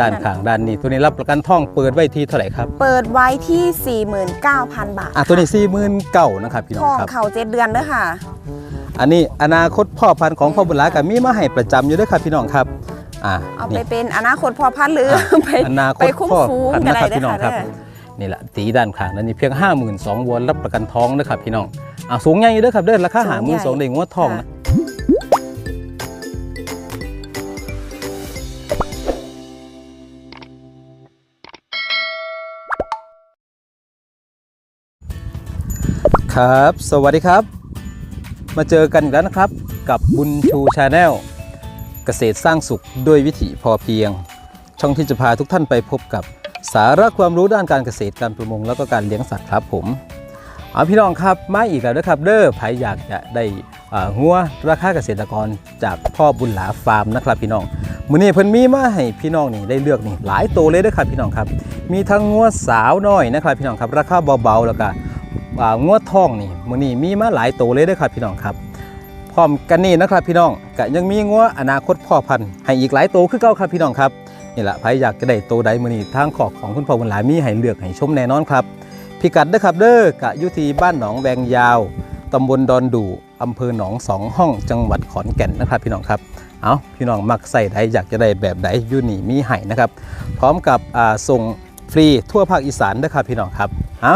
ด้านข้างด้านนี้ตัวนี้รับประกันท่องเปิดไว้ที่เท่าไหร่ครับ เปิดไว้ที่ 49,000 บาทอะตัวนี้สี่หมื่นเก้านะครับพี่น้อทงองครับเข่าเจ็ดเดือนเด้อค่ะ อันนี้อนาคตพ่อพันธุ์ของพ่อบุญหลากับมีมาให้ประจำอยู่ด้วยครับพี่น้องครับอ่าเอาไปนี่เป็นอนาคตพอพันธุ์หรืออะไปอนาคไปตคุ้มพ่อฟูงพันธุ์กันนะได้ครับเด้พี่น้อองค่ะครับเด้อนี่แหละตีด้านข้างนั้นนี่เพียง 5 2 0 0 0วนรับประกันท้องนะครับพี่น้องอ่าสูงใหญ่อยู่เด้อครับเด้อราคาหาหมื่นสองเด้งวดทองนะ ครับ สวัสดีครับ มาเจอกันอีกแล้วนะครับ กับบุญชูชาแนลเกษตรสร้างสุขด้วยวิถีพอเพียง ช่องที่จะพาทุกท่านไปพบกับสาระความรู้ด้านการเกษตรการประมงแล้วก็การเลี้ยงสัตว์ครับผมเอาพี่น้องครับมาอีกแล้วนะครับ เด้อใครอยากจะได้อ่างัวราคาเกษตรกรจากพ่อบุญหลาฟาร์มนะครับพี่น้องมื้อนี้เพิ่นมีมาให้พี่น้องนี่ได้เลือกนี่หลายตัวเลยเด้อครับพี่น้องครับ มีทั้งงัวสาวน้อยนะครับพี่น้องครับ ราคาเบาๆแล้วก็ งวดทองนี่มือนี้มีมาหลายตัวเลยด้อครับพี่น้องครับ พร้อมกันนี่นะครับพี่น้องก็ยังมีงัวอนาคตพ่อพันธุ์ให้อีกหลายตัวคือเก่าครับพี่น้องครับนี่แหละใครอยากจะได้ตัวใดมือนี้ทางขอบของคุณพ่อบุญหลายมีให้เลือกให้ชมแน่นอนครับพิกัดเด้อครับเด้อกะยุทีบ้านหนองแวงยาวตำบลดอนดูอำเภอหนองสองห้องจังหวัดขอนแก่นนะครับ พี่น้องครับเอาพี่น้องมักใส่ใดอยากจะได้แบบใดยูนี่มีให้นะครับ พร้อมกับอ่าส่งฟรีทั่วภาคอีสานเด้อครับพี่น้องครับเอา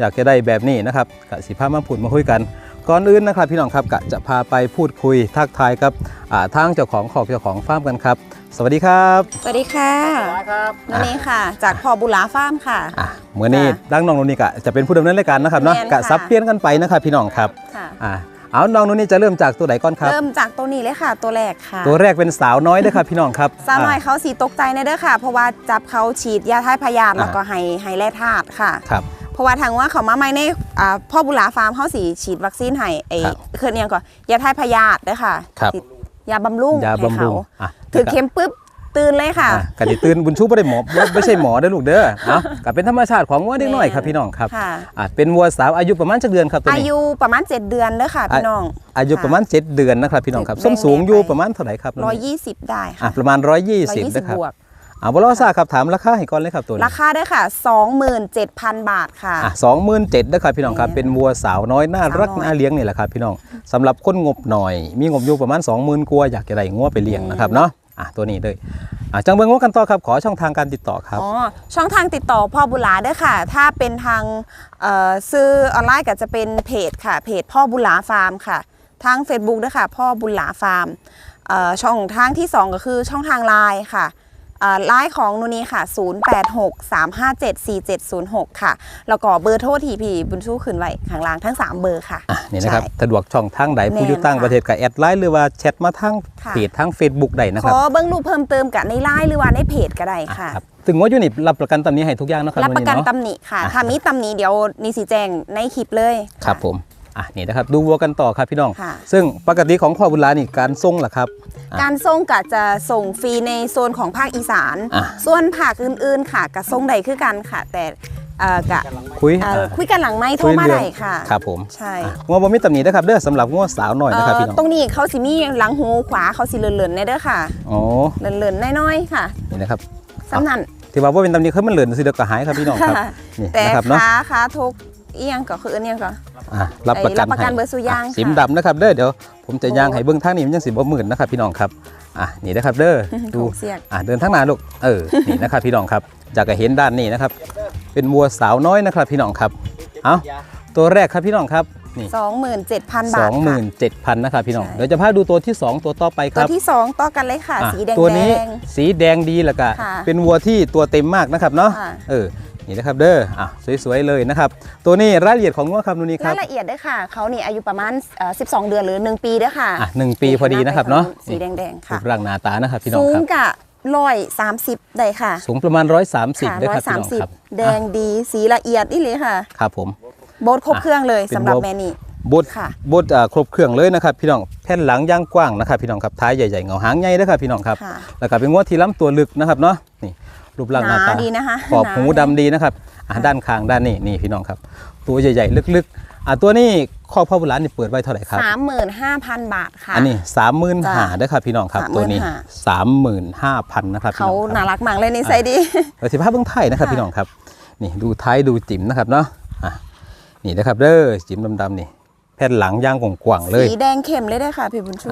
อยากจะได้แบบนี้นะครับกะสิพามาพูดมาคุยกันก่อนอื่นนะครับพี่น้องครับกะจะพาไปพูดคุยทักทายกับอ่าทางเจ้าของขอบเจ้าของฟาร์มกันครับ สวัสดีครับ สวัสดีค่ะนั่นเองค่ะ จากพอบุหลาฟาร์มค่ะอะเมื่อนี้ค่ะดังน้องนุ่นนี่กะจะเป็นผู้ดำเนินรายการนะครับเนาะแม่นกะค่ะซับเปลี่ยนกันไปนะครับพี่น้องครับค่ะอ่าเอาน้องนุ่นนี่จะเริ่มจากตัวไหนก่อนครับ เริ่มจากตัวนี้เลยค่ะ ตัวแรกค่ะ ตัวแรกเป็นสาวน้อยเด้อครับพี่น้องครับ สาวน้อยอ่เขาสีตกใจในเด้อค่ะ เพราะว่าจับเขาฉีดยาทายพยาธิอ่าแล้วก็ให้ให้แร่ธาตุค่ะ ครับ เพราะว่าทางว่าเขามาไม่ในอ่าพ่อบุหลาฟาร์มเขาสีฉีดวัคซีนให้ไอ้ครับคือเนี่ยก่อนยาทายพยาธิเด้อค่ะครับฉีดยาบำรุงยาให้บำรุเขางอะ ถือเข็มปุ๊บตื่นเลยค่ะ อะกะดิตื่นบุญชูไม่ได้หมอบ่ไม่ใช่หมอเด้อลูกเด้อเอากะเป็นธรรมชาติของวัวเด็กน้อยครับพี่น้องครับค่ะ อะเป็นวัวสาวอายุประมาณจักเดือนครับตัวอานี้ ยุประมาณ 7 เดือนเด้อค่ะพี่น้อง อายุประมาณ 7 เดือนนะครับพี่น้องครับเจ็ดส้มสูงแบ่งๆอยู่ไปประมาณเท่าไหร่ครับน้องนี่120 ได้อะค่ะ ประมาณ 120 120นะครับ บวก อ่าบลอซ่าครับถามราคาให้ก่อนเลยครับตัวนี้ราคาเด้อค่ะ 27,000 บาทค่ะอะสองหมื่นเจ็ดนะครับพี่น้องครับแม่นเป็นวัวสาวน้อยน่ารักสาวน้อยน่าเลี้ยงนี่แหละครับพี่น้องสำหรับคนงบหน่อย มีงบอยู่ประมาณ 20,000กว่าอยากจะได้งัวไปเลี้ยงนะครับเนาะอะตัวนี้เลยอะจังเบิงงัวกันต่อครับขอช่องทางการติดต่อครับ อ๋อช่องทางติดต่อพ่อบุหลาเด้อค่ะ ถ้าเป็นทางเอ่อซื้อออนไลน์ก็จะเป็นเพจค่ะ เพจพ่อบุหลาฟาร์มค่ะทาง Facebook ด้วยค่ะ พ่อบุหลาฟาร์มเอ่อช่องทางที่2ก็คือช่องทางไลน์ค่ะเอ่อ ไลน์ของนูนีค่ะ 0863574706 ค่ะ แล้วก็เบอร์โทรทีพีบุญชูขึ้นไว้ข้างล่างทั้ง 3 เบอร์ค่ะ อะนี่นะครับใช่สะดวกช่องทางใดผู้อยู่แม่นต่างค่ะประเทศก็แอดไลน์หรือว่าแชทมาทางค่ะ เพจทาง Facebook ได้นะขครับอเบิ้งรูปเพิ่มเติมกับในไลน์หรือว่าในเพจก็ได้อะค่ะ ครับถึงว่าอยู่นี่รับประกันตำนี้ให้ทุกอย่างนะครับรับประกันวัเาตำหนิค่ะ อะ ถ้ามีตำหนิเดี๋ยวนิสีแจงในคลิปเลย ครับะผม อะนี่นะครับดูวัวกันต่อครับพี่น้อง ค่ะ ซึ่งปกติของพ่อบุญหลานี่การส่งล่ะครับ อะการส่งก็จะส่งฟรีในโซนของภาคอีสาน อะ ส่วนภาคอื่นๆค่ะก็ส่งได้คือกันค่ะ แต่เอ่อกะคุยเอ่ออะคุยกันหลังไม่โทรมาได้ค่ะ ครับผมใช่ อะงัวบ่มีตำหนินะครับเด้อสำหรับงัวสาวหน่อยนะครับเอ่อพี่น้องตรงนี้เขาสิมีหลังหูขวาเขาสิเลื่อนๆในเด้อค่ะอ๋อเลื่อนๆน้อยๆค่ะนี่นะครับ สำนันที่ว่าว่าเป็นตำหนิคือมันเหลือนสิเดยวก็หายครับพี่น้องครับค่ะนี่แต่นะครับเนาะ ขาขาทุก เอียงก็คือเอียงก็ อะรับประกันไอ้รับประกันให้เบอร์สุยางอะค่ะ สิมดำนะครับเด้อเดี๋ยวผมจะโอ้ย่างให้เบื้องทางนี้มันยังสิบ่หมื่นนะครับพี่น้องครับอะนี่นะครับเด้อดูของเสียก อะเดินทางหน้าลูก เออ นี่นะครับพี่น้องครับ จากก็เห็นด้านนี้นะครับ เป็นวัวสาวน้อยนะครับพี่น้องครับ เอาตัวแรกครับพี่น้องครับ นี่27,000 บาสทองหมื่ค่ะนเจ็ดพันนะครับพี่น้อง ใช่ เดี๋ยวจะพาดูตัวที่สองตัวต่อไปคตัวรับที่สองต่อกันเลยค่ะ อะสีแดงตัวนี้แดง สีแดงดีแล้วก็ค่ะเป็นวัวที่ตัวเต็มมากนะครับเนาะ ค่ะ เออ นี่นะครับเด้ออะสวยๆเลยนะครับ ตัวนี้รายละเอียดของงัวครับนูนี่ครารับยละเอียดด้วยค่ะเขานี่อายุประมาณเอ่อ12 เดือนหรือ 1 ปีด้วยค่ะอะหนึ่งปีพอดีนะครับเนาะสีแดงๆรูค่ะปร่างหน้าตานะครับพี่น้องสูคงรับกะร้อยสามสิบได้ค่ะ สูงประมาณ130ค่ะด้วยร้อครัยบสาพี่มน้องสิบครับแดงดีสีละเอียดนี่เลยค่ะครับผมโบทครบเครื่องเลยเป็นสำหรับโบ๊ทแม่นี่บดค่ะบดอ่าครบเครื่องเลยนะครับพี่น้องแผ่นหลังย่างกว้างนะครับพี่น้องครับท้ายใหญ่ๆเงาหางใหญ่นะครับพี่น้องครับค่ะแล้วก็เป็นงวดที่ล้ำตัวลึกนะครับเนาะนี่ รูปร่างหน้าตาหนาดีนะคะขอบหนาหูดำดีนะครับอะด้านข้างด้านนี้นี่พี่น้องครับ ตัวใหญ่ๆลึกๆอะตัวนี้ข้อพ่อบุญหลานนี่เปิดไว้เท่าไหร่ครับสามหมื่นห้าพันบาทค่ะ อันนี้สามหมื่นจ้ะห้าได้อครับพี่น้องครับตัวนี้35,000สามหมื่นห้าพันนะครับพี่เขาน้องครับน่ารักมากเลยนิสัยดีเราสิภาพเบื้องไทยนะครับค่ะพี่น้องครับ นี่ดูท้ายดูจิ๋มนะครับเนาะอะนี่นะครับเด้อจิ๋มดำๆนี่แผ่นหลังย่างกว่างๆเลยสีแดงเข้มเลยได้อค่ะพี่บุญชู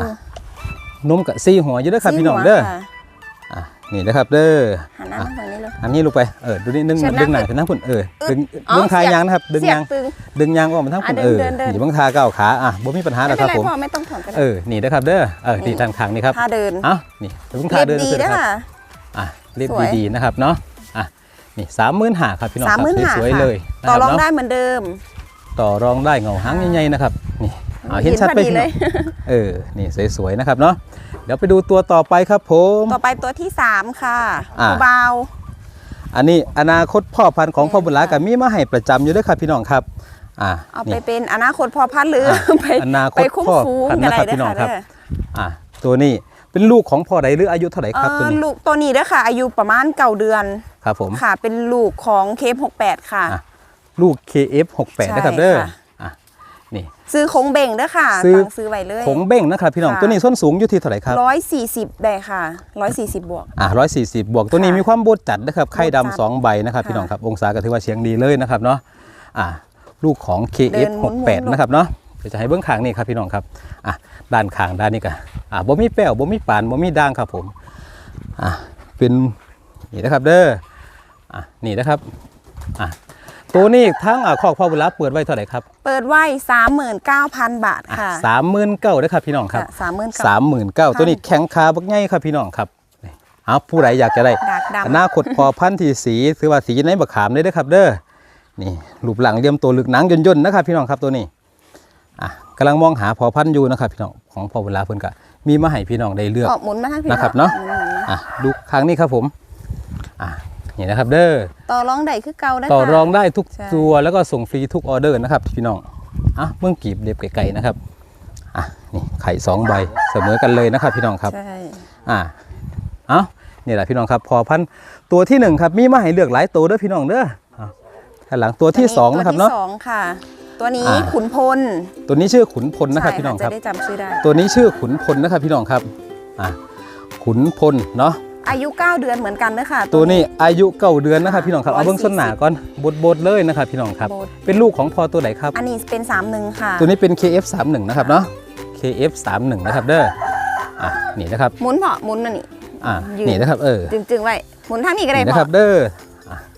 นมกับซี่หัวอยู่เด้อครับพี่น้องเด้อสีหัวค่ะอะ นี่นะครับเด้อหันหน้ามาทางนี้เลยอันนี้ลงไปเออดูนี่ดึงเชิญนะดึงหนาขึ้นนะคุณเออดึงอ๋อดึงคายเสียบยางนะครับดึงเสียยางบตึงดึงยางออกมาทั้งคุณอะเออเดินเดินนี่เบางทาก้าวขาอะบ่มีปัญหาหรไม่อกคเป็นรับไรผมพ่อไม่ต้องถอนก็ได้เออนี่นะครับเด้อเออนี่ด้านข้างนี่ครับท่าเดินเอ้านี่เบางทาเรียบเดินดีขึ้นเด้อครับค่ะอะเรียบสวยดีๆนะครับเนาะอะนี่สามหมื่นหาครับพี่น้องครับ35,000สวยๆเลยนะคต่อรับรองเนาะได้เหมือนเดิม ต่อรองได้เงาหางใหญ่ๆนะครับนี่เอาเห็นเห็นชัดพอไปดีพี่เลน้อยงเออนี่สวยๆนะครับเนาะ เดี๋ยวไปดูตัวต่อไปครับผมต่อไปตัวที่ 3 ค่ะอ่าเบาอันนี้อนาคตพ่อพันธุ์ของพ่อบุญหลากับมีมาให้ประจำอยู่ด้วยครับพี่น้องครับอ่าเอาไปนี่เป็นอนาคตพอพันธุ์หรืออไปอนาคตไปคุ้มพ่อฟูงพันธุ์อะไรนะครับเด้พี่น้อองค่ะครับเด้ออ่าตัวนี้เป็นลูกของพ่อใดหรืออายุเท่าไหร่ครับเอ่ตัวอนี้ลูกตัวนี้เด้อค่ะ อายุประมาณเก้าเดือนครับผมค่ะ เป็นลูกของเคฟ68ค่ะอะ ลูก KF68 ใช่นะครับเด้อค่ะอะนี่ ซื้อคงเบ่งเด้อค่ะซื้อสั่งซื้อไว้เลยผงเบ้งนะครับพี่น้องค่ะ ตัวนี้ส้นสูงอยู่ที่เท่าไหร่ครับร้อยสี่สิบได้ค่ะร้อยสี่สิบบวก อะร้อยสี่สิบบวกตัวนี้ค่ะมีความบดจัดนะครับไข่บดจัดดำสองใบนะครับพี่ค่ะน้องครับองศาก็ถือว่าเฉียงดีเลยนะครับเนาะอะลูกของ เดินหมุน KF68 ๆนะครับเนาะเดี๋ยวจะให้เบื้องข้างนี่ครับพี่น้องครับอะด้านข้างด้านนี้ก็อะบ่มีแป้วบ่มีปานบ่มีด่างครับผมอะเป็นนี่นะครับเด้ออะนี่นะครับอะ ตัวนี้ทั้งอะคอกพ่อบุญรับเปิดไว้เท่าไหร่ครับเปิดไว้สามหมื่นเก้าพันบาทค่ะ สามหมื่นเก้านะครับพี่น้องครับสามหมื่นสามหมื่นเก้าตัวนี้แข็งขาบักใหญ่ครับพี่น้องครับนี่เอาผู้ใดอยากจะได้ดากดำ อนาคตพอพันธุ์ที่สีถือว่าสีในบักขามได้เด้อครับ เด้อนี่รูปหลังเรียมตัวลึกหนังย่นๆนะครับ พี่น้องครับตัวนี้อะกำลังมองหาพอพันธุ์อยู่นะครับ พี่น้องของพอเวลาเพิ่นก็มีมาให้พี่น้องได้เลือก ออกหมุนมาทางพี่นะครับเนาะ หมุๆๆอะดูครั้งนี้ครับผมอะ นี่นะครับเด้อต่อรองได้คือเก่าได้ต่อค่ะรองได้ทุกใช่ตัวแล้วก็ส่งฟรีทุกออเดอร์นะครับพี่น้องอะเมื่อกีบเด็บไก่ๆนะครับอะนี่ไข่สองใบเสมอกันเลยนะครับ พี่น้องครับใช่อ่าเอานี่แหละพี่น้องครับ พอพันธุ์ตัวที่หนึ่งครับมีมาให้เลือกหลายตัวเด้อพี่น้องเด้อเอาข้างหลังตัวที่สองนะครับเนาะตัวที่สองค่ะ ตัวนี้อ่าขุนพล ตัวนี้ชื่อขุนพลนะครับใช่พี่น้องครับจะได้จำชื่อได้ตัวนี้ชื่อขุนพลนะครับพี่น้องครับอ่าขุนพลเนาะ อายุ 9 เดือนเหมือนกันเด้อค่ะ ตัวนี้อายุเก้าเดือนนะครับค่ะพี่น้องครับเอา140เบื้องส้นหนาก่อนบดบดๆเลยนะครับพี่น้องครับโบด เป็นลูกของพอตัวไหนครับ อันนี้เป็น 3 1 ค่ะ ตัวนี้เป็น KF31 นะครับเนาะ KF31 นะครับเด้ออะนี่นะครับหมุนเพาะหมุนอันนี้อ่ายืน นี่นะครับเออ จึงๆไว้หมุนทางนี้ก็ได้นี่นะเพาะครับเด้ออะ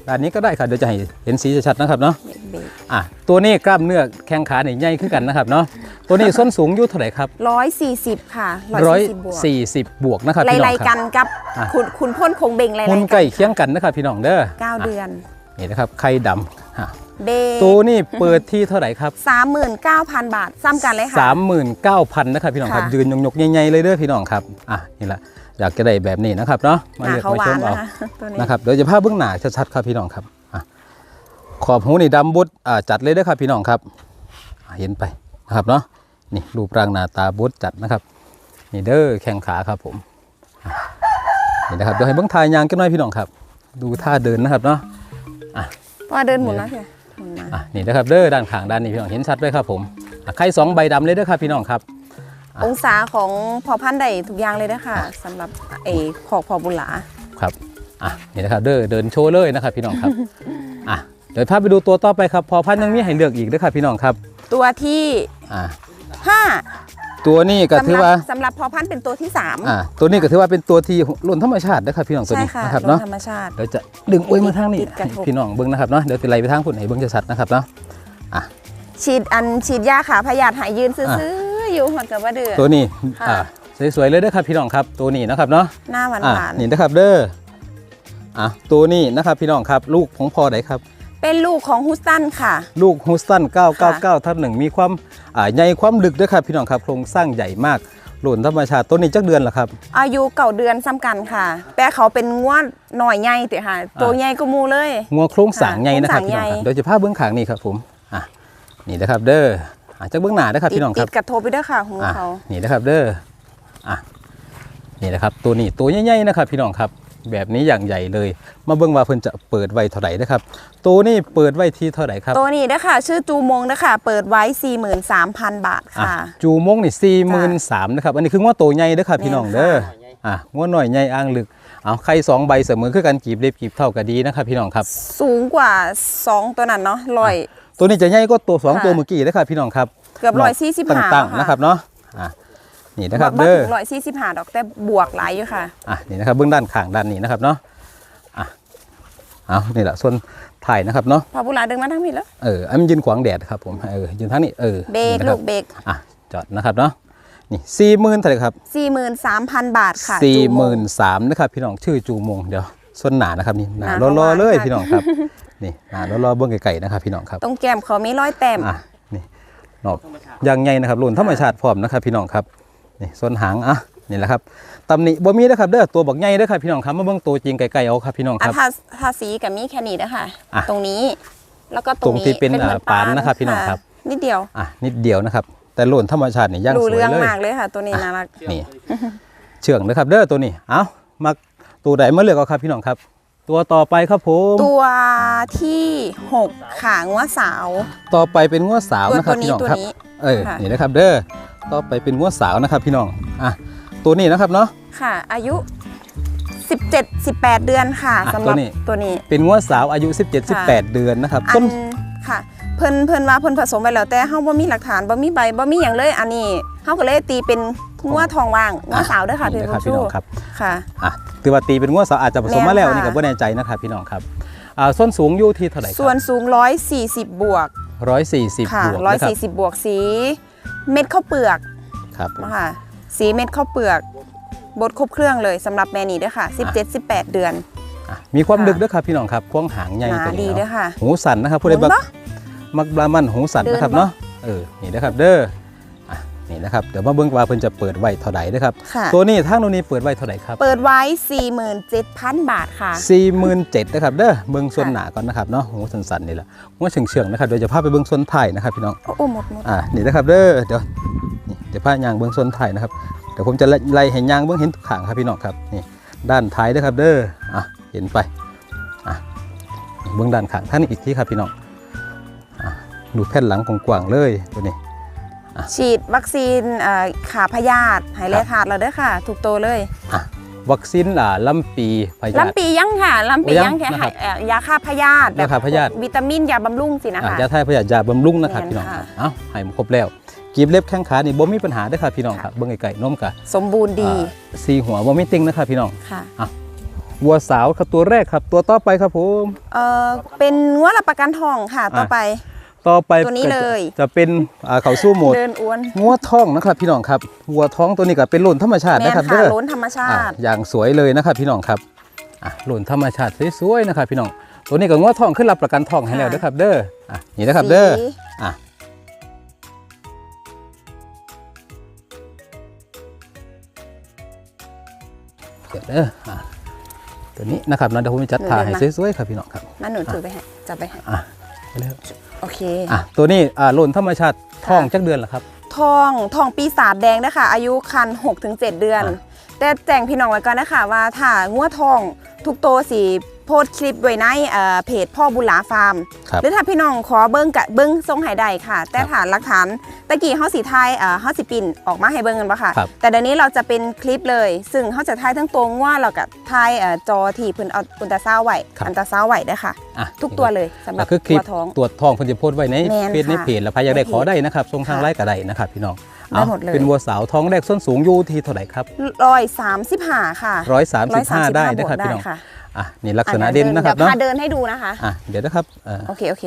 ด้านนี้ก็ได้ครับเดี๋ยวจะให้เห็นสีชัดๆนะครับเนาะเบรกอะตัวนี้กล้ามเนื้อแข้งขาเนี่ยใหญ่ขึ้นกันนะครับเนาะตัวนี้ส้นสูงอยู่เท่าไหร่ครับร้อยสี่สิบค่ะร้อย140บวกสี่สิบบวกนะครับไล่พี่น้ไล่องคกัรับนกับอะขุนขุนพ่นคงเบ่งไล่หุ่นไล่ใกล้เคียงกันนะครับพี่น้องเด้อเก้าอะเดือนนี่นะครับไข่ดำอะเบตัวนี้เปิดที่เท่าไหร่ครับสามหมื่นเก้าพันบาท ซ้ำกันเลยค่ะสามหมื่นเก้าพันนะครับพี่น้องครับค่ะยืนยกๆใหญ่ๆเลยเด้อพี่น้องครับ อะ นี่แหละ อยากจะได้แบบนี้นะครับเนาะมาหนาเลือกเขามาหวาชนมเอานะคะตัวนี้นะครับเดี๋ยวจะพาเบื้องหน้าชัดๆครับพี่น้องครับอะขอบหูนี่ดำบุดอ่าจัดเลยเด้อครับพี่น้องครับอะเห็นไปนะครับเนาะนี่รูปร่างหน้าตาบุดจัดนะครับนี่เด้อแข้งขาครับผมอะนี่นะครับเดี๋ยวให้เบื้องทายยางกันหน่อยพี่น้องครับ ดูท่าเดินนะครับเนาะเพราะว่าเดินหมุนนะพี่หมุนมาอะนี่นะครับเด้อด้านข้างด้านนี้พี่น้องเห็นชัดไหมครับผมอะไข่สองใบดำเลยเด้อครับพี่น้องครับ อะองศาของพอพันธุ์ได้ทุกอย่างเลยนะคะสำหรับเอขอกพอบุหลาครับอะนี่นะครับเด้อเดินโชว์เลยนะครับพี่น้องครับอะเดี๋ยวพาไปดูตัวต่อไปครับ พอพันธุ์ยังมีให้เลือกอีกเด้อครับพี่น้องครับ ตัวที่อะ5ตัวนี้ก็ถือว่าสำหรับพอพันธุ์เป็นตัวที่3อ่าตัวนี้ก็ถือว่าเป็นตัวที่ล้นธรรมชาตินะครับพี่น้องตัวใช่นี้ค่ะนะครับรเนาะถธรรมชาติเดี๋ยวจะดึงอุ้ยมาทางนี้ติดกระทบพี่น้องเบิ้งนะครับเนาะเดี๋ยวติไล่ไปทางฝุ่นให้เบิ้งจะชัดนะครับเนาะฉีดอันฉีดยาขาพยาธิหายยืนซื้อๆ อยู่หมดกับว่าเดือดตัวนี้ค่ะ อ่าสวยๆเลยเด้อครับพี่น้องครับตัวนี้นะครับเนาะหน้าหวานอ่าหวานนี่นะครับเด้ออะตัวนี้นะครับพี่น้องครับลูกของพอไหนครับ เป็นลูกของฮุสตันค่ะ ลูกฮูสตัน 999ทับหนึ่งมีความอ่าใหญ่ความลึกด้วยครับพี่น้องครับโครงสร้างใหญ่มากหล่นธรรมชาติตัวนี้จักเดือนละครับ อายุเก่าเดือนซ้ำกันค่ะ แต่เขาเป็นงวดหน่อยใหญ่แต่ค่ะ ตัวใหญ่ก็มูเลย งัวโครงสร้างใหญ่นะครับโครงพี่สร้างน้องครับใหญ่เดี๋ยวจะพาเบื้องขางนี่ครับผมอะนี่นะครับเด้อ อะจากเบื้องหน้านะครับติดพี่น้องคติรับดกระทบไปด้วยค่ะหูอะเขานี่นะครับเด้ออะนี่นะครับตัวนี้ตัวใหญ่ๆนะครับ พี่น้องครับ แบบนี้อย่างใหญ่เลย มาเบิ่งว่าเพิ่นจะเปิดไว้เท่าไหร่นะครับ ตัวนี้เปิดไว้ที่เท่าไหร่ครับ ตัวนี้นะคะชื่อจูมงนะคะเปิดไว้ 43,000 บาทอะค่ะ จูมงนี่สี่หมื่นสามนะครับอันนี้คือง้อตัวใหญ่เด้อครับพี่น้องเด้อแม่นค่ะอะง้อหน่อยใหญ่อ่างลึกเอาไข่สองใบเสมอคือกันกีบเล็บกีบเท่าก็ดีนะครับพี่น้องครับ สูงกว่า 2 ตัวนั้นเนาะลอย ตัวนี้จะใหญ่ก็ตัวสองค่ะ ตัวเมื่อกี้นะครับพี่น้องครับเกือบร้อยสี่สิบห้าต่างๆนะครับเนาะอะนี่นะครับบ่เด้อ ถึงร้อยสี่สิบห้าดอกแต่บวกหลายอยู่ค่ะ อะนี่นะครับเบื้องด้านข้างด้านนี้นะครับเนาะอะเอานี่แหละส่วนถ่ายนะครับเนาะพอบุหลาดึงมาทั้งนี้แล้ว เอออันมันยืนขวางแดดครับผมเออยืนทางนี้เออเบรกนี่นะคลูรับกเบรกอะจอดนะครับเนาะนี่สี่หมื่นเท่าไหร่ครับ43,000บาทค่ะสี่จูหมมื่งนสามนะครับพี่น้องชื่อจูมงเดี๋ยวส้นหนานะครับนี่หนาหนาล้อๆเลยค่ะพี่น้องครับ นี่หนาล้อๆเบื้องไก่ๆนะครับพี่น้องครับตรงแก้มเขามีรอยแต้มอะนี่นอกยางใหญ่นะครับรุ่นธรรมชาติพร้อมนะครับพี่น้องครับนี่ส้นหางอะนี่แหละครับตำหนิบ่มีนะครับเด้อตัวบักใหญ่เด้อครับพี่น้องครับมาเบิ่งตัวจริงไกลๆเอาครับพี่น้องคอะรับทาทาสีกับมีแค่นี้นะคะอะตรงนี้แล้วก็ตตรรงงนี้ที่เป็นหมืออ่าปานนะครับพี่น้องครับะนิดเดียวอะนิดเดียวนะครับ แต่รุ่นธรรมชาตินี่ย่างดูสวยเรื่องเลยมากเลยค่ะ ตัวนี้น่ารักนี่เชื่องนะครับเด้อตัวนี้เอามาตัวใดมาเลือกเอาครับพี่น้องครับ ตัวต่อไปครับผมตัวที่6ขางัวสาว ต่อไปเป็นงัวสาวตัวนะครับตัวพี่นี้น้องตัวครับนี้เออค่ะนี่นะครับเด้อต่อไปเป็นงัวสาวนะครับพี่น้องอะตัวนี้นะครับเนาะค่ะ อายุ 17 18 เดือนค่ะอะสำหรับตัวนี้ตัวนี้ เป็นงัวสาวอายุ 17ค่ะ18 เดือนนะครับอัต้นนค่ะเพิ่นเพิ่นว่าเพิ่นผสมไปแล้วแต่เฮาบ่มีหลักฐานบ่มีใบบ่มีหยังเลยอันนี้เฮาก็เลยตีเป็น งัวทองว่างงัวสาวเด้อค่ะนี่พี่นะครับผู้พี่ชูน้องครับค่ะอะถือว่าตีเป็นงัวสาวอาจจะผสมมาแล้วแม่นค่ะนี่ก็บ่แน่ใจนะครับพี่น้องครับอ่าส้นสูงอยู่ที่เท่าไหร่คส่วรันสูง 140 บวกบ140ค่ะบวกนะครับ140 บวกสีเม็ดข้าวเปลือกครับนะคะสีเม็ดข้าวเปลือกบดครบเครื่องเลยสำหรับแม่นี่เด้อค่ะ 17 18 เดือนอะมีความค่ะลึกด้วยครับพี่น้องครับควงหางใหญ่หนาตัวดีนี้เด้อเนาะค่ะหูสันนะครับผู้ใดหมุบักนปะมักบรามันหูสันเดินนะครับปะเนาะเออนี่นะครับเด้ออะ นี่นะครับเดี๋ยวมาเบิ่งว่าเพิ่นจะเปิดไว้เท่าไหร่นะครับ ค่ะ ตัวนี้ทางโน้นนี้เปิดไว้เท่าไหร่ครับ เปิดไว้ 47,000 บาทค่ะ 47,000นะครับเด้อเบิ่งส่วนหน้าก่อนนะครับเนาะหูสันๆนี่แหละหูเฉียงๆนะครับเดี๋ยวจะพาไปเบิ่งส่วนท้ายนะครับพี่น้อง โอ้โอ้หมดหมด อ่า นี่นะครับเด้อ เดี๋ยวนี่เดี๋ยวพายางเบื้องส่วนท้ายนะครับ เดี๋ยวผมจะไล่เห็นยางเบื้องเห็นทุกขางครับพี่น้องครับ นี่ ด้านท้ายนะครับเด้อ อะ เห็นไป อะ เบื้องด้านข้างท่านอีกทีครับพี่น้อง อะ ดูแผ่นหลังกว้างๆเลยตัวนี้ ฉีดวัคซีนเอ่อขาพยาธิหายเลถาดแล้วเด้อค่ะ ถูกโตวเลยอะวัคซีนอ่าลำปีพยาธิลำปียังค่ะลำปีโอ้ยัยังงแค่นะครับให้เอ่อยาฆ่าพยาธิยาฆ่าพยาธิวิตามินยาบำรุงสินะอะคะยาไทยพยาธิยาบำรุงนะครับแม่นพี่น้องคค่ะรับเอ้าให้ครบแล้วกีบเล็บแข้งขานี่บ่มีปัญหาเด้อครับพี่น้องครับเบื้องไก่ๆนมกะสมบูรณ์ดีอ่าสีหัวบ่มีติงนะครับพี่น้องค่ะวัวสาวครับตัวแรกครับ ตัวต่อไปครับผมเอ่อเป็นงัวรับประกันทองค่ะต่อไป ต่อไปตัวนี้เลย จะเป็นอ่าเขาสู้โหมดเดินอ้วนงัวท้องนะครับ พี่น้องครับวัวท้องตัวนี้ก็เป็นหล่นธรรมชาติแม่นะครับนค่ะเด้อล้นธรรมชาอะติอย่างสวยเลยนะครับ พี่น้องครับอะหล่นธรรมชาติสวยๆนะครับพี่น้อง ตัวนี้ก็งัวท้องขึ้นรับประกันท้องให้แล้วค่ะนะครับ เด้ออะนี่นะครับเด้อสีอะเดี๋ยวเด้ออะตัวนี้นะครับนะเดี๋ยวผมจะจัดทาให้สวยๆครับพี่น้องครับนั่นหนูถือไปให้จับไปให้อะไปเลย โอเคอะตัวนี้อ่าหล่นธรรมชาติท้องจักเดือนละครับทองทองปีศาจแดงนะคะอายุคัน 6-7 เดือนอะแต่แจ้งพี่น้องไว้ก่อนนะคะว่าถ้างัวทองทุกโตวสี โพสต์คลิปไว้ในเอ่อเพจพ่อบุญหลาฟาร์ม ครับ หรือถ้าพี่น้องขอเบิ้งกะเบิ้งทรงไหใดค่ะ แต่ฐานหลักฐานตะกี้เฮาสีไทยเอ่อเฮาสิปินออกมาให้เบิ้งกันปะค่ะ ครับ แต่เดี๋ยวนี้เราจะเป็นคลิปเลย ซึ่งเฮาจะถ่ายทั้งตัวงัวแล้วก็ถ่ายเอ่อจอที่เพิ่นเอาอุลตราซาวด์ไว้ครับ อันตราซาวด์ไว้เด้อค่ะ อะทุกตัวเลยสำหรัก็บคือคลิปตัวท้อง ตรวจทองเพิ่นจะโพสต์ไว้ในแม่นเพจในค่ะเพจแล้วใครอยากได้ในเพจขอได้นะครับส่งทางค่ะไลน์ก็ได้นะครับพี่น้องได้หมดเลย เป็นวัวสาวท้องแรกส้นสูงอยู่ที่เท่าไหร่ครับ ร้อยสามสิบห้าค่ะ135ได้นะครับบวกพี่น้อง ค่ะ อะนี่ลักษณะอ่เด่นนะครับเดี๋ยวเนาะพาเดินให้ดูนะคะอะเดี๋ยวนะครับเอ่อโอเคโอเค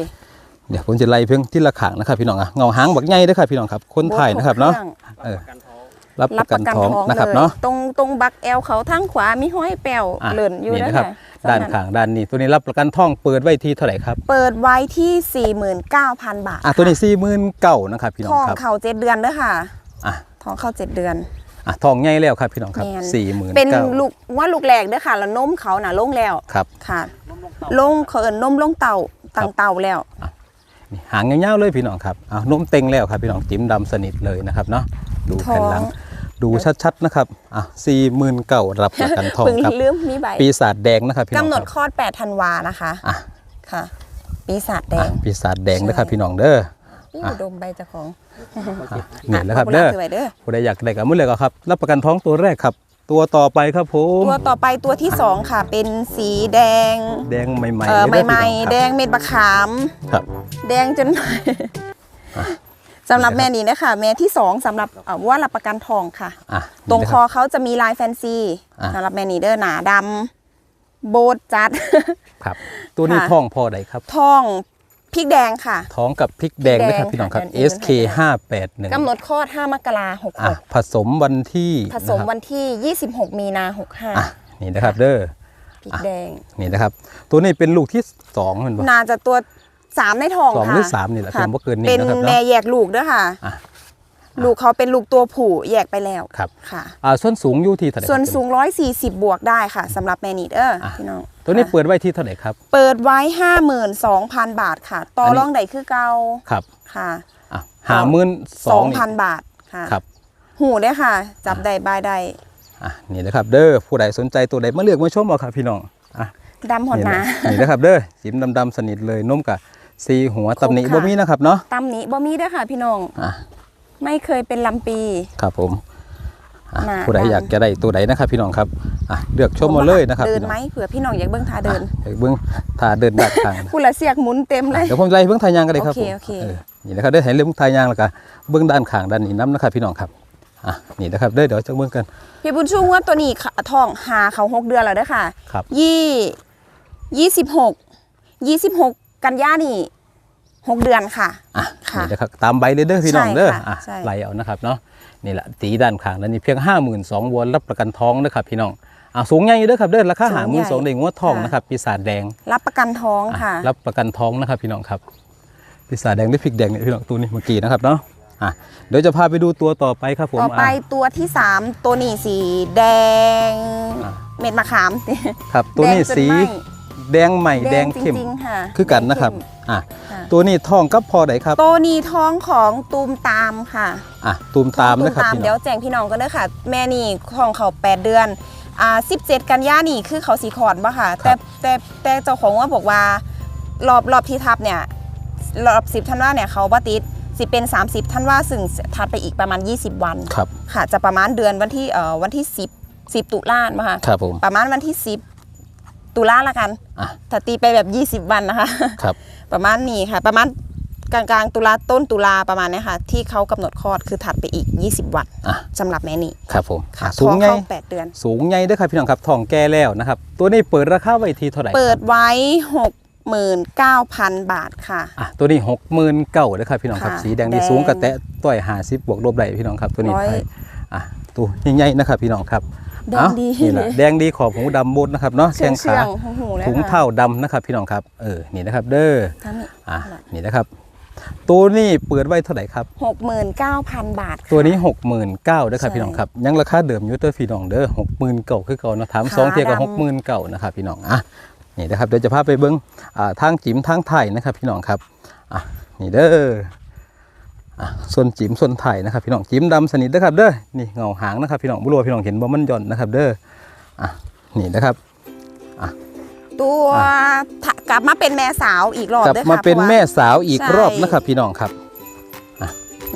เดี๋ยวผมจะไล่เพียงที่ละขางนะครับพี่น้องอะเงาหางบักใหญ่เด้อครับพี่น้องครับ คนไทยนะครับเนาะครื่องเออรับปรับระปกันระกันท้ท้อองงนะครับเลยเนาะตรงตรงบักแอลเขาทั้งขวามีห้อยแป้วอะเหลินอยู่นี่ได้นะครับค่ะด้านข้างด้านนี้ตัวนี้รับประกันท้องเปิดไว้ที่เท่าไหร่ครับ เปิดไว้ที่ 49,000 บาทอะตัวนี้สี่หมื่นเก้านะครับพี่น้อทงองครับเข่าเจ็ดเดือนเด้อค่ะอะทองเข้าเจ็ดเดือน อะทองใหญ่แล้วครับพี่น้องครับแม่น สี่หมื่นเป็นเก้า ลูกว่าลูกแรกเด้อค่ะ แล้วนมเขาน่ะลงแล้วครับ ค่ะลงเขาเอิ้นนมลงเต่าตังเต่าแล้ว นี่หางยาวๆเลยพี่น้องครับเอานมเต็งแล้วครับพี่น้องจิ้มดำสนิทเลยนะครับเนาะดูแผ่นหลังดูชัดๆนะครับอะสี่หมื่นเก่ารับประกันทองเพิ่งครับ ลืมมีใบปีศาจแดงนะครับพี่น้องกำหนดครับคลอด8ธันวานะคะ อะ ค่ะ ปีศาจแดอะง ปีศาจแดงนะครับใช่ พี่น้องเด้อ นี่ดมใบเจ้าของอะนี่นะครับอ่เด้อขบคุณหลายถือไว้เด้อผู้ใดอยากได้กับมือเลยก็ครับ รับประกันท้องตัวแรกครับ ตัวต่อไปครับผมตัวต่อไปตัวที่2ค่ะ เป็นสีแดง แดงใหม่ๆเอ่อเลยเด้อใหม่พี่น้องๆแดงเม็ดบะขามครับ แดงจนสำหรับแม่นี้นะคะแม่ที่2สำหรับเอ่อว่ารับประกันทองค่ะอะตรงคอนี่นะเขาจะมีลายแฟนซีอะสำหรับแม่นี้เด้อหนาดำโบดจัด ครับ ตัวนี้ค่ะท้องพอใดครับทอง พริกแดงค่ะ ท้องกับพริกแดงนะครับพริกแดงพี่น้องครับค่ะเดือน SK 581กำหนดคลอด 5 มกราคมอะผสมวันที่66ผสมนะครับวันที่ 26 มีนาอะนี่นะครับเด้อ65พริกแดงนี่นะครับ ตัวนี้เป็นลูกที่สองมันบ่น่าจะตัว3ในทองสองค่ะหรือสามนี่แหละค่ะผมว่าเกินนี้เป็นนะครับเนาะแม่แยกลูกเด้อค่ะอะ ลูกเขาเป็นลูกตัวผู้แยกไปแล้วครับค่ะอ่าส่วนสูงอยู่ที่เท่าไหร่ส่วนครับสูง 140 บวกได้ค่ะสำหรับแมนีเดอร์อะพี่น้องตัวนี้ค่ะเปิดไว้ที่เท่าไหร่ครับ เปิดไว้ 52,000 บาทค่ะ ต่ออนนี้รองใดคือเก่าครับค่ะอะหาหมื่นสองนี่2,000บาทค่ะครับหูได้อค่ะ จับได้บายได้อะนี่นะครับเด้อผู้ใดสนใจตัวใดมาเลือกมาชมเอาครับพี่น้องอะดำหดนี่หนานะนี่นะครับเด้อจิ้มดำๆสนิทเลยนุ่มกับสีหัวตำหนิครบค่ะบ่มีนะครับเนาะตำหนี้บ่มีเด้อค่ะพี่น้องอะ ไม่เคยเป็นลำปี ครับผมอะหน้าผู้ใดดำ อยากจะได้ตัวใดนะครับ พี่น้องครับอะเลือกชมมาเลยนะครับเดินพี่น้องไหมเผื่อพี่น้องอยากเบิ้งท่าเดินอะเบื้องถ้าเดินด้านข้างผู้ละเสียกหมุนเต็มเลย เดี๋ยวผมจะไล่เบื้องทายางกันเลยครับโอเคผมโอเคเออนี่นะครับเด้อเห็นเรื่องทายางแล้วก็เบื้องด้านข้างด้านนี้น้ำนะครับพี่น้องครับอะนี่นะครับเด้อเดี๋ยวจะเบื้องกัน พี่บุญชูงว่าตัวนี้ค่ะทองหาเขาหกเดือนแล้วเด้อค่ะครับ ยี่ยี่สิบหกยี่สิบหกกันยานี่ หกเดือนค่ะอะค่ะนี่นะครับตามใบเลยเด้อพี่น้องใช่เด้อค่ะอะใช่ไล่เอานะครับเนาะนี่แหละตีด้านข้างแล้วนี่เพียงห้าหมื่นสองวนรับประกันท้องนะครับพี่น้องอะสูงใหญ่อยู่เด้อครับเด้อราคาหาหมื่นสองเด้งวดทองนะครับปีศาจแดง รับประกันท้องอะค่ะ รับประกันท้องนะครับพี่น้องครับปีศาจแดงด้วยพริกแดงเนี่ยพี่น้องตัวนี้เมื่อกี้นะครับเนาะอะเดี๋ยวจะพาไปดูตัวต่อไปครับผมต่อไปอะตัวที่สามตัวนี้สีแดงอะเม็ดมะขามครับตัวนี้แดงจสีไหม้ แดงใหม่แดงเข้มจริงๆค่ะคือกันนะครับแดงเข้มอะค่ะตัวนี้ทองกับพอไดครับตัวนี้ท้องของตูมตามค่ะ อะตูมตามท้องนะครับตามพี่น้เดี๋ยอวงแจ้งพี่น้องกันเด้อค่ะ แม่นี่ของเขา 8 เดือนอ่า17 กันยานี่คือเขาสีขอดบ่ค่ะ แต่แต่แต่เจ้าของว่าบอกว่ารอบรอบที่ทับเนี่ยรอบ 10ท่านว่าเนี่ยเขาบ่ติดสิเป็น 30ท่านว่าซึ่งทัดไปอีกประมาณ 20 วัน ครับค่ะ จะประมาณเดือนวันที่เอ่อวันที่ 10 10 ตุลาบ่ค่ะ ครับผม ประมาณวันที่ 10 ตุลาละกันอะ ถ้าตีไปแบบ 20 วันนะคะ ครับ ประมาณนี้ค่ะ ประมาณกลางกลางๆตุลาต้นตุลาประมาณเนี้ยค่ะ ที่เขากำหนดคลอดคือถัดไปอีก 20 วันอะ สำหรับแม่นี่ครับผมค่ะอะสูงท้อใหญ่เข้า8เดือน สูงใหญ่เด้อครับพี่น้องครับทองแก่แล้วนะครับ ตัวนี้เปิดราคาไว้ที่เท่าไหร่ครับเปิดไว้ 69,000 บาทค่ะ อะตัวนี้หกหมื่นเก้าเลยครับพี่น้องครับค่ะสีแดงนี่แดง สูงกระแตะต่อยหาสิบบวกลบได้พี่น้องครับตัวนี้ร้อย ไทยอะตัวใหญ่ๆนะครับพี่น้องครับ แดงเอ้าดีนี่แหละแดงดีขอบหูดำบดนะครับเนาะเชื่แข้องงเชื่ขาองหูเลยถุงค่ะเท้าดำนะครับ พี่น้องครับเออนี่นะครับ เด้อทั้งนี้อะนี่นะครับตัวนี้เปิดไว้เท่าไหร่ครับ 69,000 บาทค่ะตัวนี้ 6 9 0 0 0เด้อครับใช่พี่น้องครับ ยังราคาเดิมอยู่เด้อพี่น้องเด้อหกหมื่นเก่าคือเก่าเนาะถามขาสองเทียกับดำหกหมื่นเก่านะครับพี่น้องอะนี่นะครับเดี๋ยวจะพาไปเบิ้งอ่าทางจิ๋มทางไทยนะครับพี่น้องครับอะนี่เด้ออะ ส่วนจิ๋มส่วนไทยนะครับพี่น้องจิ๋มดำสนิทเด้อครับเด้อนี่เงาหางนะครับพี่น้องบุรัวาพี่น้องเห็นบ่มันหย่อนนะครับเด้ออะนี่นะครับตัวอ่ถ้ากลับมาเป็นแม่สาวอีกรอบกลับด้วยค่ะมาเป็นพระว่แม่สาวอีกใช่รอบนะครับพี่น้องครับ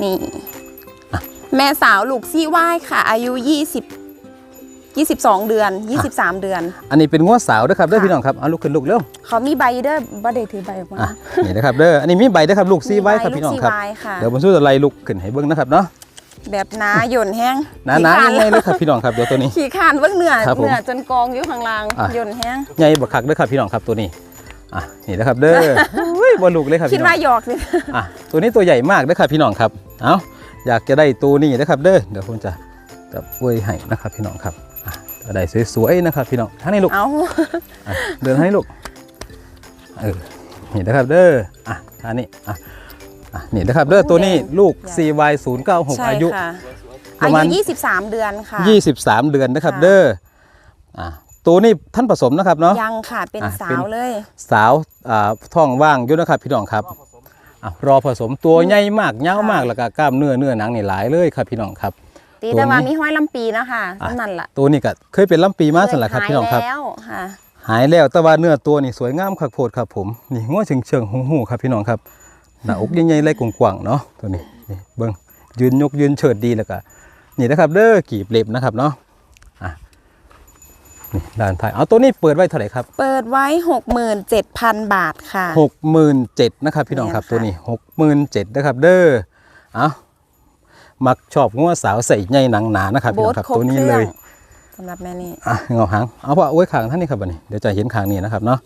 นี่แม่สาวลูกซี่ว่ายค่ะ อายุ 20 22 เดือน 23 เดือน อันนี้เป็นงวดสาวเด้อครับเด้อค่ะพี่น้องครับเอาลูกขึ้นลูกเร็วเขามีใบเด้อบ่ได้ถือใบออกมาอะนี่นะครับเด้ออันนี้มีใบเด้อครับลูกซีไว้ครับมีพี่น้องลูกครับซี่วายค่ะเดี๋ยวผมสู้จะไล่ลูกขึ้นให้เบิ้งนะครับเนาะแบบหนาหย่นแห้งหนาๆยังไงเลยครับพี่น้องครับเดี๋ยวตัวนี้ขี่ขานเบิ่งเหนือครับผมเหนือจนกองอยู่ข้างล่างอะหย่นแห้งใหญ่บักคักเด้อครับพี่น้องครับตัวนี้อะนี่นะครับเด้ออุ้ยบอลูกเลยครับคิดพี่น้อว่างหยอกสิอะตัวนี้ตัวใหญ่มากเด้อครับพี่น้องครับเอาอยากจะได้ตัวนี้นะครับเด้อเดี๋ยวผมจะจะอวยให้นะครับพี่น้องครับ อะจะได้สวยๆนะครับพี่น้องทั้งนี้ลูกเอาอะเดินให้ลูกเออนี่นะครับเด้ออะอันนี้อะอะนี่นะครับเด้อตัวนี้ลูก CY 0 9 6ใช่อายุค่ะปอาระมาณยุ23 เดือนค่ะ23 เดือนนะครับค่ะเด้ออะตัวนี้ท่านผสมนะครับเนาะยังค่ะเป็นอะสาเป็นวเลย สาวอ่าท้องว่างอยู่นะครับพี่น้องครับอะรอผสมตัวใหญ่มากยาวมากแล้วก็กล้ามเนื้อเนื้อหนังนี่หลายเลยครับพี่น้องครับ ตีตัวแต่ว่านี้มีห้อยลำปีนะคะอะนั่นล่ะตัวนี้ก็เคยเป็นลำปีมาสั่นละครับพี่น้องครับหายแล้วค่ะหายแล้วแต่ว่าเนื้อตัวนี่สวยงามคักโพดครับผมนี่ง้อเชิงเชิงหูหูครับพี่น้องครับหน้าอกใหญ่ๆไหล่กว้างๆเนาะตัวนี้นี่เบิ้งยืนยกยืนเฉิดดีแล้วก็นี่นะครับเด้อกีบเล็บนะครับเนาะอะนี่ด้านท้ายเอาตัวนี้เปิดไว้เท่าไหร่ครับ เปิดไว้67,000บาทค่ะหกหมื่นเจ็ดนะครับพี่น้องครับแม่นค่ะตัวนี้หกหมื่นเจ็ดนะครับเด้อเอา มักชอบงัวสาวใส่ใหญ่หนังหนานะครับพี่น้องครับครบตัวนี้ครื่องเลยสำหรับแม่นี่อะเงาหางเอาพอเอาไว้ขางท่านนี่ครับบัดนี้เดี๋ยวจะเห็นขางนี้นะครับเนาะ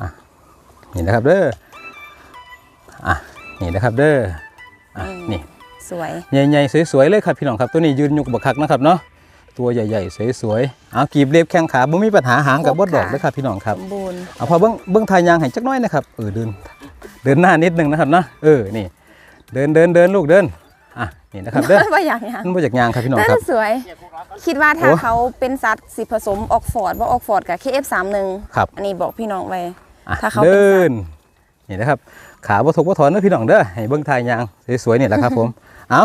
อะนี่นะครับเด้ออะนี่นะครับเด้ออะนี่สวยใหญ่ๆสวยๆเลยครับพี่น้องครับตัวนี้ยืนอยู่กับบักคักนะครับเนาะตัวใหญ่ๆสวยๆเอากีบเล็บแข้งขาบ่มีปัญหาหางกับบดดอกเลยครับพี่น้องครับสมบูรณ์เอาพอเบิ้งเบิ้งทายยางให้จักหน้อยนะครับเออเดินเดินหน้านิดนึงนะครับเนาะเออนี่ เดินเดินเดินลูกเดินอะ นี่นะครับเด้อว่าอย่างนี้มันมาจากยางครับพี่น้องแต่ครับสวย คิดว่าถ้าโอ้เขาเป็นสัตว์สิผสมออกฟอร์ดว่าออกฟอร์ดกับ KF31 ครับอันนี้บอกพี่น้องไว้อะถ้าเขาเป็นเดิสัตนว์นี่นะครับขาบ่ทกบ่ถอนนะพี่น้องเด้อให้เบิ้งทายยางสวยๆนี่แหละครับ ผมเอา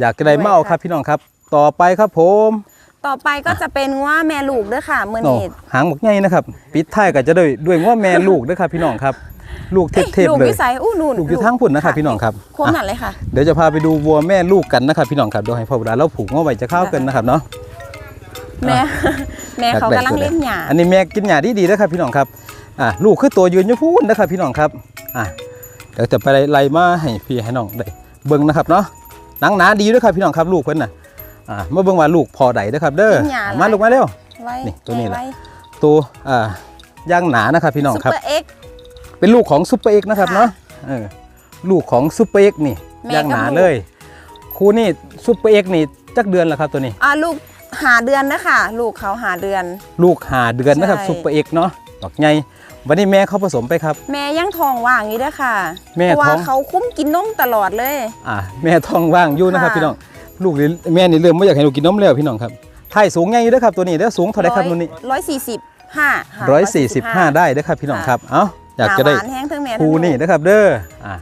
อยากจะได้เมาเอาครับพี่น้องครับ ต่อไปครับผมต่อไปก็จะเป็นว่าแม่ลูกเด้อค่ะเมื่อโอ้นี้หางหมกใหญ่นะครับ ปิดท้ายก็จะด้วยด้วยง้อแม่ลูกเด้อครับพี่น้องครับ ลูกเทอ้ยพลูกๆเลย วิสัยอู้นู่นลูกอยู่ทั้งพุ่นนะครับพี่น้องครับโค้งหนันเลยค่ะเดี๋ยวจะพาไปดูวัวแม่ลูกกันนะครับพี่น้องครับเดี๋ยวให้พ่อบุราเราผูกง้อไว้จะเข้ากันนะครับเนาะ แม่แม่เขากำลังเล่นหยาอันนี้แม่กินหญ้าดีๆนะครับพี่น้องครับอะลูกคือตัวยืนอยู่พูนนะครับพี่น้องครับอะเดี๋ยวจะไปไล่มาให้พี่ให้น้องได้เบิ่งนะครับเนาะหนังหนาดีด้วยครับพี่น้องครับลูกเพิ่นน่ะอะมาเบิ่งว่าลูกพอใดเด้อครับ เด้อกินหญ้ามาลูกมาเร็วไว้นี่ตัวนี้แหละไว้ตัวอ่าย่างหนานะครับพี่น้องซุปครับเปอร์เอ็กซ์ เป็นลูกของซุปเปอร์เอ็กซ์นะครับค่ะเนาะเออลูกของซุปเปอร์เอ็กซ์นี่แม่ย่างหนากับลูก เลยคู่นี่ซุปเปอร์เอ็กซ์นี่จักเดือนแล้วครับตัวนี้ อ่าลูกหาเดือนนะค่ะลูกเขาหาเดือน ลูกหาเดือนนะครับใช่ ซุปเปอร์เอ็กซ์เนาะดอกใหญ่วันนี้แม่เขาผสมไปครับ แม่ยังทองว่างอยู่เด้อค่ะแม่เพราะท้ว่าอง เขาคุ้มกินนมตลอดเลย อ่าแม่ท้องว่างอยู่นะครับค่ะ พี่น้องลูกนี่แม่นี่เริ่มไม่อยากให้ลูกกินนมแล้วพี่น้องครับไทยสูงใหญ่อยู่เด้อครับตัวนี้เด้อสูงเท่าไหรครับตัวนี้ ร้อยสี่สิบห้าค่ะร้อยสี่สิบห้าได้เด้อครับพี่น้องครับ เอ้า อยากจะได้หวานแห้งทั้งแม่ทั้งคู่ลูกนี่นะครับเด้ออ่า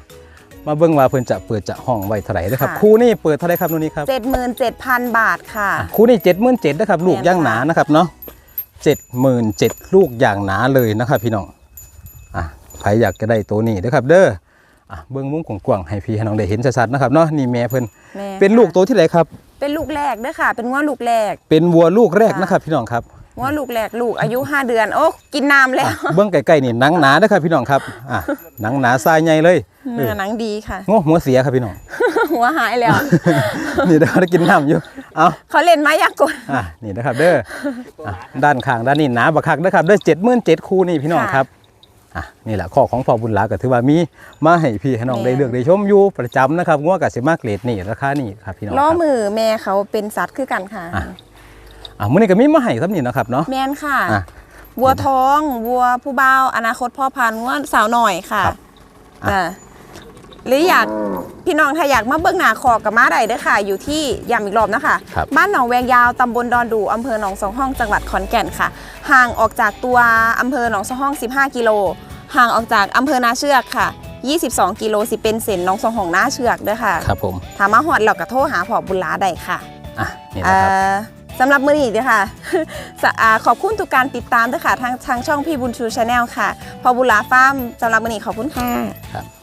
มาเบิ่งว่าเพิ่นจะเปิดจะห้องไว้เท่าไหร่นะครับค่ะคู่นี่เปิดเท่าไหรครับตัวนี้ครับเจ็ดหมื่นเจ็ดพันบาทค่ะอะ คู่นี่เจ็ดหมื่นเจ็ดนะครับลูกแม่นย่างหนานะครับเนาะเจ็ดหมื่นเจ็ดลูกอย่างหนาเลยนะครับพี่น้องอะใครอยากจะได้ตัวนี้นะครับ เด้ออะเบิ้งมุ้งกว้างๆให้พี่ให้น้องได้เห็นชัดๆนะครับเนาะนี่แม่เพิ่นแม่เป็นลูกตัวที่ไหนครับ เป็นลูกแรกเด้อค่ะ เป็นว่าลูกแรก เป็นวัวลูกแรกค่ะนะครับพี่น้องครับ ว่าลูกแรกลูกอายุ 5 เดือน โอ้กินน้ำแล้วอะเบิ้งใกล้ๆนี่หนังหนานะครับพี่น้องครับอะหนังหนาทรายใหญ่เลยเอเนื้ออหนังดีค่ะงอหัวเสียครับพี่น้อง หัวหายแล้ว นี่เดี๋ยวได้กินน้ำอยู่เอาเขาเล่นไม้ยากลอะนี่นะครับเด้ออะด้านข้างด้านนี้หนาบักคักนะครับเด้อเจ็ดหมื่นเจ็ดคู่นี่พี่น้องค่ะครับอะนี่แหละข้อของพ่อบุญหลาก็ถือว่ามีมาให้พี่ให้น้องแม่ได้เลือกได้ชมอยู่ประจำนะครับงัวกับสิมาเกรดนี่ราคานี่ครับพี่น้องล้อครับมือแม่เขาเป็นสัตว์คือกันค่ะ อะอะมื้อนี้ก็มีมาให้ครับนี่นะครับเนาะแมนค่ะ อะ วัวท้อง วัวผู้เบาวอนาคตพ่อพันธุ์วัวสาวหน่อยค่ะครับอะ จ้ะหรืออยากพี่น้องถ้าอยากมาเบิ้งหนาคอกับม้าใดเด้อค่ะ อยู่ที่ย้ำอีกรอบนะคะครับบ้านหนองแวงยาวตำบลดอนดูอำเภอหนองสองห้องจังหวัดขอนแก่นค่ะ ห่างออกจากตัวอำเภอหนองสองห้อง 15 กิโล ห่างออกจากอำเภอนาเชือกค่ะ 22 กิโลสิเป็นเส้นหนองสองห้องนาเชือกเด้อค่ะครับผมถามมาหอดเราก็โทรหาพอบุญหลาได้ค่ะ อะนี่นะครับเอ่อ สำหรับมือนี้เด้อค่ะขอบคุณทุกการติดตามด้วยค่ะทางทางช่องพี่บุญชูชาแนลค่ะ พอบุลาฟ้ามสำหรับมือนี้ขอบคุณค่ะครับ